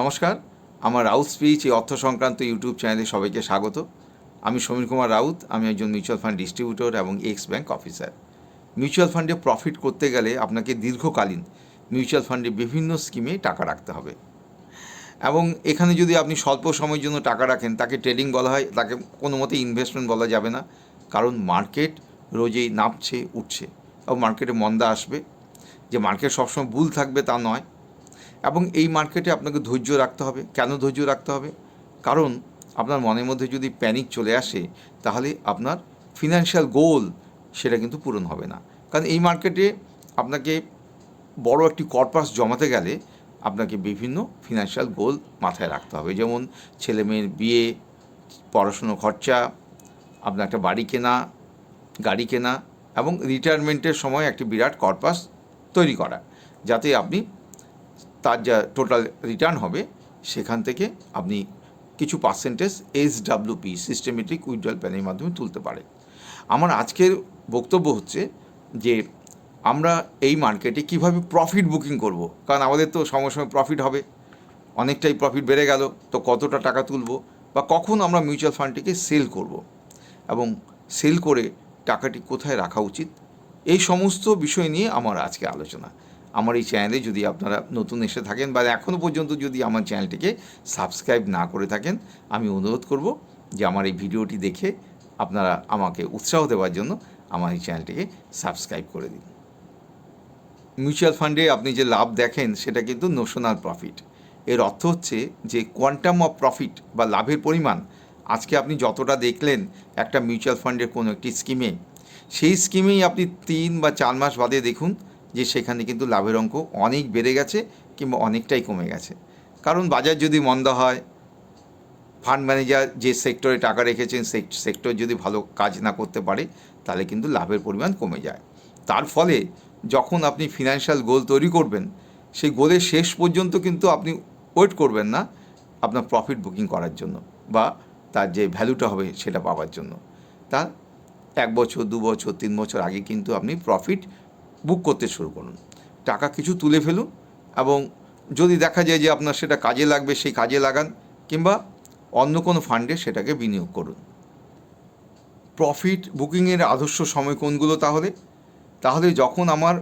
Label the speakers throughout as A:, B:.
A: নমস্কার, আমার রাউত স্পিচ এই অর্থ সংক্রান্ত ইউটিউব চ্যানেলে সবাইকে স্বাগত। আমি সমীর কুমার রাউত, আমি একজন মিউচুয়াল ফান্ড ডিস্ট্রিবিউটর এবং এক্স ব্যাংক অফিসার। মিউচুয়াল ফান্ডে প্রফিট করতে গেলে আপনাকে দীর্ঘকালীন মিউচুয়াল ফান্ডে বিভিন্ন স্কিমে টাকা রাখতে হবে। এবং এখানে যদি আপনি স্বল্প সময়ের জন্য টাকা রাখেন, তাকে ট্রেডিং বলা হয়, তাকে কোনো মতে ইনভেস্টমেন্ট বলা যাবে না, কারণ মার্কেট রোজেই নামছে উঠছে। এবং মার্কেটে মন্দা আসবে। যে মার্কেট সবসময় ভুল থাকবে তা নয় এবং এই মার্কেটে আপনাকে ধৈর্য রাখতে হবে। কেন ধৈর্য রাখতে হবে? কারণ আপনার মনের মধ্যে যদি প্যানিক চলে আসে, তাহলে আপনার ফিনান্সিয়াল গোল সেটা কিন্তু পূরণ হবে না। কারণ এই মার্কেটে আপনাকে বড় একটি কর্পাস জমাতে গেলে আপনাকে বিভিন্ন ফিনান্সিয়াল গোল মাথায় রাখতে হবে। যেমন ছেলে মেয়ের বিয়ে, পড়াশুনো খরচা, আপনার একটা বাড়ি কেনা, গাড়ি কেনা এবং রিটায়ারমেন্টের সময় একটি বিরাট কর্পাস তৈরি করা। যাতে আপনি তার যা টোটাল রিটার্ন হবে, সেখান থেকে আপনি কিছু percentage S W P systematic withdrawal প্ল্যানের মাধ্যমে তুলতে পারে। আমার আজকের বক্তব্য হচ্ছে যে, আমরা এই মার্কেটে কীভাবে প্রফিট বুকিং করব? কারণ আমাদের তো সময় সময় প্রফিট হবে। অনেকটাই প্রফিট বেড়ে গেল, তো কতটা টাকা তুলব? বা কখন আমরা মিউচুয়াল ফান্ডটিকে সেল করব? এবং সেল করে টাকাটি কোথায় রাখা উচিত? এই সমস্ত বিষয় নিয়ে আমার আজকে আলোচনা। আমার এই চ্যানেলে যদি আপনারা নতুন এসে থাকেন বা এখনও পর্যন্ত যদি আমার চ্যানেলটিকে সাবস্ক্রাইব না করে থাকেন, আমি অনুরোধ করব যে আমার এই ভিডিওটি দেখে আপনারা আমাকে উৎসাহ দেওয়ার জন্য আমার এই চ্যানেলটিকে সাবস্ক্রাইব করে দিন। মিউচুয়াল ফান্ডে আপনি যে লাভ দেখেন, সেটা কিন্তু নোশনাল প্রফিট এর অর্থ হচ্ছে যে কোয়ান্টাম অফ প্রফিট বা লাভের পরিমাণ, আজকে আপনি যতটা দেখলেন একটা মিউচুয়াল ফান্ডের কোনো একটি স্কিমে সেই স্কিমেই আপনি তিন বা চার মাস বাদে দেখুন যে সেখানে কিন্তু লাভের অঙ্ক অনেক বেড়ে গেছে কিংবা অনেকটাই কমে গেছে। কারণ বাজার যদি মন্দা হয় ফান্ড ম্যানেজার যে সেক্টরে টাকা রেখেছেন সেই সেক্টর যদি ভালো কাজ না করতে পারে, তাহলে কিন্তু লাভের পরিমাণ কমে যায়। তার ফলে যখন আপনি ফিনান্সিয়াল গোল তৈরি করবেন, সেই গোলের শেষ পর্যন্ত কিন্তু আপনি ওয়েট করবেন না আপনার প্রফিট বুকিং করার জন্য বা তার যে ভ্যালুটা হবে সেটা পাওয়ার জন্য। তার এক বছর, দু বছর, তিন বছর আগে কিন্তু আপনি প্রফিট বুক করতে শুরু করুন। টাকা কিছু তুলে ফেলুন এবং যদি দেখা যায় যে আপনার সেটা কাজে লাগবে, সেই কাজে লাগান কিংবা অন্য কোনো ফান্ডে সেটাকে বিনিয়োগ করুন। প্রফিট বুকিংয়ের আদর্শ সময় কোনগুলো তাহলে? তাহলে যখন আমার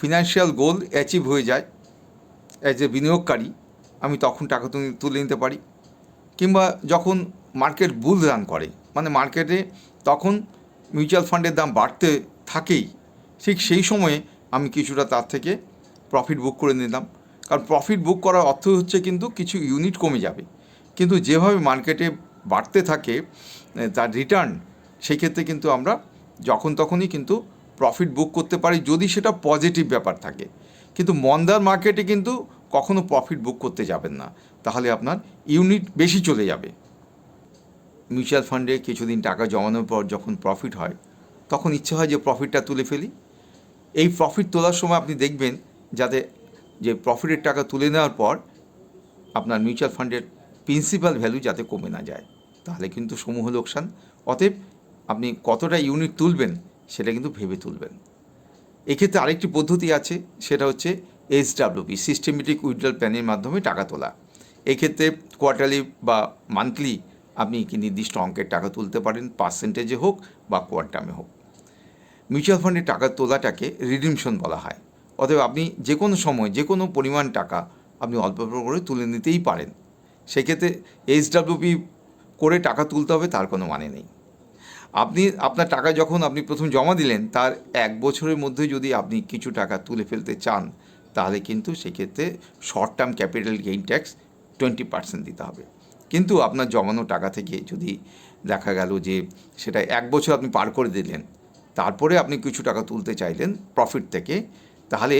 A: ফিনান্সিয়াল গোল অ্যাচিভ হয়ে যায়, অ্যাজ এ বিনিয়োগকারী, আমি তখন টাকা তুলে তুলে নিতে পারি। কিংবা যখন মার্কেট বুল রান করে মানে মার্কেটে তখন মিউচুয়াল ফান্ডের দাম বাড়তে থাকেই ঠিক সেই সময়ে আমি কিছুটা তার থেকে প্রফিট বুক করে নিলাম। কারণ প্রফিট বুক করার অর্থ হচ্ছে কিন্তু কিছু ইউনিট কমে যাবে। কিন্তু যেভাবে মার্কেটে বাড়তে থাকে তার রিটার্ন সেই ক্ষেত্রে কিন্তু আমরা যখন তখনই কিন্তু প্রফিট বুক করতে পারি যদি সেটা পজিটিভ ব্যাপার থাকে। কিন্তু মন্দার মার্কেটে কিন্তু কখনো প্রফিট বুক করতে যাবেন না। তাহলে আপনার ইউনিট বেশি চলে যাবে। মিউচুয়াল ফান্ডে কিছুদিন টাকা জমানোর পর যখন প্রফিট হয়, তখন ইচ্ছে হয় যে প্রফিটটা তুলে ফেলি। এই প্রফিট তোলার সময় আপনি দেখবেন যাতে যে প্রফিটের টাকা তুলে নেওয়ার পর আপনার মিউচুয়াল ফান্ডের প্রিন্সিপাল ভ্যালু যাতে কমে না যায়। তাহলে কিন্তু সমূহ লোকসান। অতএব আপনি কতটা ইউনিট তুলবেন সেটা কিন্তু ভেবে তুলবেন। এক্ষেত্রে আরেকটি পদ্ধতি আছে, সেটা হচ্ছে এসডাব্লিউপি সিস্টেমেটিক উইথড্রল প্ল্যানের মাধ্যমে টাকা তোলা। এক্ষেত্রে কোয়ার্টারলি বা মান্থলি আপনি কি নির্দিষ্ট অঙ্কের টাকা তুলতে পারেন পার্সেন্টেজে হোক বা কোয়ান্টামে হোক। মিউচুয়াল ফান্ডে টাকা তোলাটাকে রিডিমশন বলা হয়। অতএব আপনি যে কোনো সময়, যে কোনো পরিমাণ টাকা আপনি অল্প অল্প করে তুলে নিতেই পারেন। সেক্ষেত্রে এইচডাব্লিউপি করে টাকা তুলতে হবে, তার কোনো মানে নেই। আপনি, আপনার টাকা যখন আপনি প্রথম জমা দিলেন, তার এক বছরের মধ্যে যদি আপনি কিছু টাকা তুলে ফেলতে চান, তাহলে কিন্তু সেক্ষেত্রে short term capital gain tax twenty percent দিতে হবে। কিন্তু আপনার জমানো টাকা থেকে যদি দেখা গেল যে সেটা এক বছর আপনি পার করে দিলেন তারপরে আপনি কিছু টাকা তুলতে চাইলেন প্রফিট থেকে, তাহলে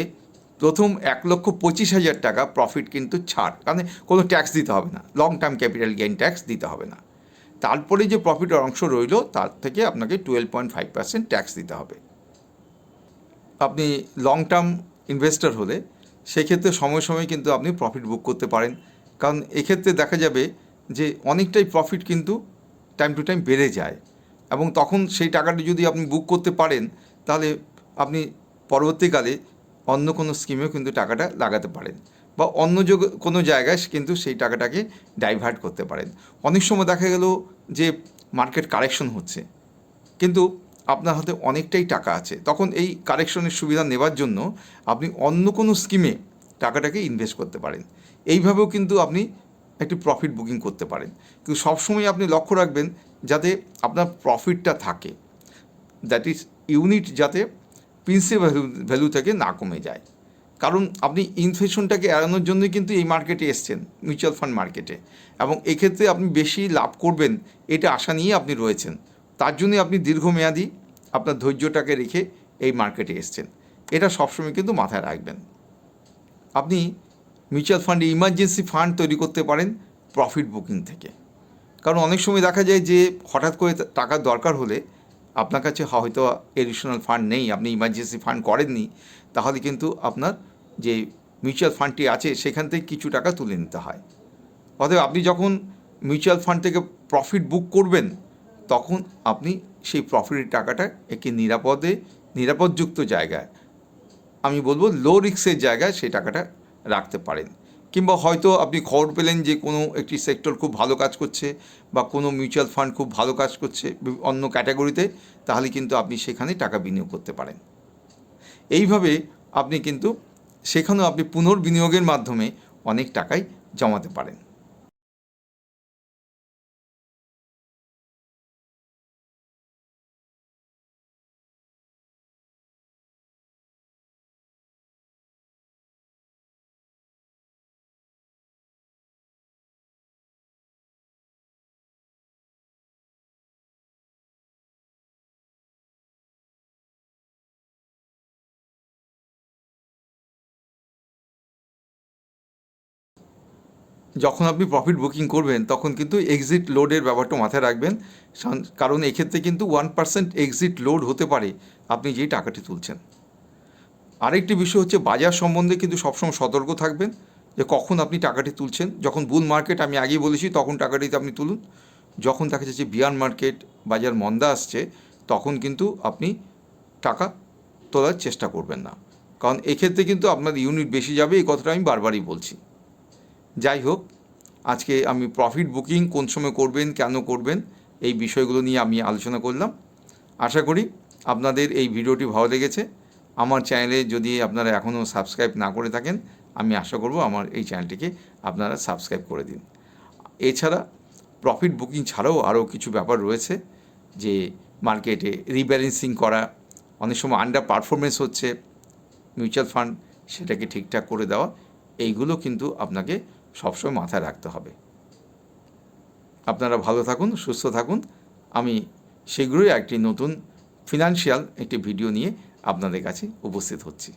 A: প্রথম এক লক্ষ পঁচিশ হাজার টাকা প্রফিট কিন্তু ছাড়। কারণ কোনো ট্যাক্স দিতে হবে না long term capital gain tax দিতে হবে না। তারপরে যে প্রফিটের অংশ রইল, তার থেকে আপনাকে twelve point five percent tax দিতে হবে। আপনি লং টার্ম ইনভেস্টর হলে সেক্ষেত্রে সময় সময় কিন্তু আপনি প্রফিট বুক করতে পারেন। কারণ এক্ষেত্রে দেখা যাবে যে অনেকটাই প্রফিট কিন্তু টাইম টু টাইম বেড়ে যায়। এবং তখন সেই টাকাটি যদি আপনি বুক করতে পারেন, তাহলে আপনি পরবর্তীকালে অন্য কোনো স্কিমেও কিন্তু টাকাটা লাগাতে পারেন বা অন্য যোগ কোনো জায়গায় কিন্তু সেই টাকাটাকে ডাইভার্ট করতে পারেন। অনেক সময় দেখা গেল যে মার্কেট কারেকশন হচ্ছে, কিন্তু আপনার হাতে অনেকটাই টাকা আছে। তখন এই কারেকশনের সুবিধা নেবার জন্য আপনি অন্য কোনো স্কিমে টাকাটাকে ইনভেস্ট করতে পারেন। এইভাবেও কিন্তু আপনি একটি প্রফিট বুকিং করতে পারেন। কিন্তু সবসময় আপনি লক্ষ্য রাখবেন যাতে আপনার প্রফিটটা থাকে। দ্যাট ইজ ইউনিট যাতে প্রিন্সিপাল ভ্যালু ভ্যালু থেকে না কমে যায়। কারণ আপনি ইনফ্লেশনটাকে এড়ানোর জন্যই কিন্তু এই মার্কেটে এসছেন মিউচুয়াল ফান্ড মার্কেটে এবং এক্ষেত্রে আপনি বেশি লাভ করবেন, এটা আশা নিয়ে আপনি রয়েছেন। তার জন্যই আপনি দীর্ঘমেয়াদী আপনার ধৈর্যটাকে রেখে এই মার্কেটে এসছেন। এটা সবসময় কিন্তু মাথায় রাখবেন। আপনি মিউচুয়াল ফান্ডে ইমার্জেন্সি ফান্ড তৈরি করতে পারেন প্রফিট বুকিং থেকে। কারণ অনেক সময় দেখা যায় যে হঠাৎ করে টাকার দরকার হলে আপনার কাছে হয়তো এডিশনাল ফান্ড নেই, আপনি ইমার্জেন্সি ফান্ড করেননি, তাহলে কিন্তু আপনার যে মিউচুয়াল ফান্ডটি আছে সেখান থেকে কিছু টাকা তুলে নিতে হয়। অতএব আপনি যখন মিউচুয়াল ফান্ড থেকে প্রফিট বুক করবেন, তখন আপনি সেই প্রফিটের টাকাটা একটি নিরাপদে, নিরাপদযুক্ত জায়গায়, আমি বলব লো রিক্সের জায়গায় সেই টাকাটা রাখতে পারেন। কিংবা হয়তো আপনি খবর পেলেন যে কোনো একটি সেক্টর খুব ভালো কাজ করছে বা কোনো মিউচুয়াল ফান্ড খুব ভালো কাজ করছে অন্য ক্যাটাগরিতে, তাহলে কিন্তু আপনি সেখানে টাকা বিনিয়োগ করতে পারেন। এইভাবে আপনি কিন্তু সেখানেও আপনি পুনর্বিনিয়োগের মাধ্যমে অনেক টাকাই জমাতে পারেন। যখন আপনি প্রফিট বুকিং করবেন, তখন কিন্তু এক্সিট লোডের ব্যাপারটা মাথায় রাখবেন। কারণ এক্ষেত্রে কিন্তু ওয়ান পার্সেন্ট এক্সিট লোড হতে পারে, আপনি যেই টাকাটি তুলছেন। আরেকটি বিষয় হচ্ছে, বাজার সম্বন্ধে কিন্তু সবসময় সতর্ক থাকবেন যে কখন আপনি টাকাটি তুলছেন। যখন বুল মার্কেট আমি আগেই বলেছি, তখন টাকাটিতে আপনি তুলুন। যখন দেখা যাচ্ছে বিয়ার মার্কেট বাজার মন্দা আসছে, তখন কিন্তু আপনি টাকা তোলার চেষ্টা করবেন না। কারণ এক্ষেত্রে কিন্তু আপনার ইউনিট বেশি যাবে, এই কথাটা আমি বারবারই বলছি। যাই হোক, আজকে আমি প্রফিট বুকিং কোন সময় করবেন, কেন করবেন, এই বিষয়গুলো নিয়ে আমি আলোচনা করলাম। আশা করি আপনাদের এই ভিডিওটি ভালো লেগেছে। আমার চ্যানেলে যদি আপনারা এখনও সাবস্ক্রাইব না করে থাকেন, আমি আশা করব আমার এই চ্যানেলটিকে আপনারা সাবস্ক্রাইব করে দিন। এছাড়া প্রফিট বুকিং ছাড়াও আরও কিছু ব্যাপার রয়েছে, যে মার্কেটে রিব্যালেন্সিং করা, অনেক সময় আন্ডার পারফরমেন্স হচ্ছে মিউচুয়াল ফান্ড সেটাকে ঠিকঠাক করে দেওয়া, এইগুলো কিন্তু আপনাকে সবসময় মাথায় রাখতে হবে। আপনারা ভালো থাকুন, সুস্থ থাকুন। আমি শীঘ্রই একটি নতুন ফিনান্সিয়াল একটি ভিডিও নিয়ে আপনাদের কাছে উপস্থিত হচ্ছি।